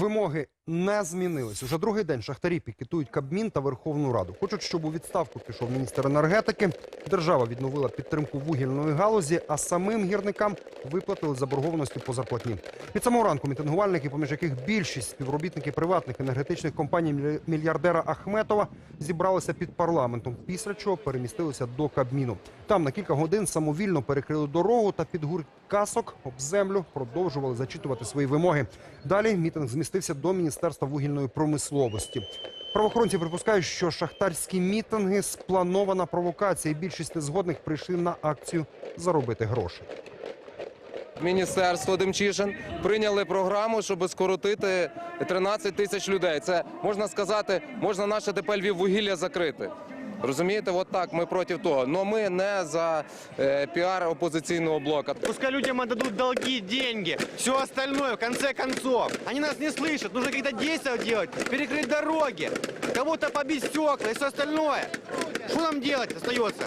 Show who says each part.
Speaker 1: Вимоги не змінились. Уже другий день шахтарі пікетують Кабмін та Верховну Раду. Хочуть, щоб у відставку пішов міністр енергетики. Держава відновила підтримку вугільної галузі, а самим гірникам виплатили заборгованості по зарплатні. Від самого ранку мітингувальники, поміж яких більшість співробітники приватних енергетичних компаній мільярдера Ахметова, зібралися під парламентом. Після чого перемістилися до Кабміну. Там на кілька годин самовільно перекрили дорогу та під гурт касок об землю продовжували зачитувати свої вимоги. Далі мітинг змістився до Міністерства вугільної промисловості. Правоохоронці припускають, що шахтарські мітинги спланована провокація. Більшість незгодних прийшли на акцію заробити гроші.
Speaker 2: Міністерство Демчишин прийняли програму, щоб скоротити 13 тисяч людей. Це можна сказати, можна наше ДП Львів вугілля закрити. Розумієте, от так ми проти того. Но ми не за е, піар опозиційного блока.
Speaker 3: Пускай людям отдадут долги, деньги, все остальное, в конце концов. Они нас не слышат, нужно какие-то действия делать, перекрыть дороги, кого-то побить стекла и все остальное. Что нам делать остается?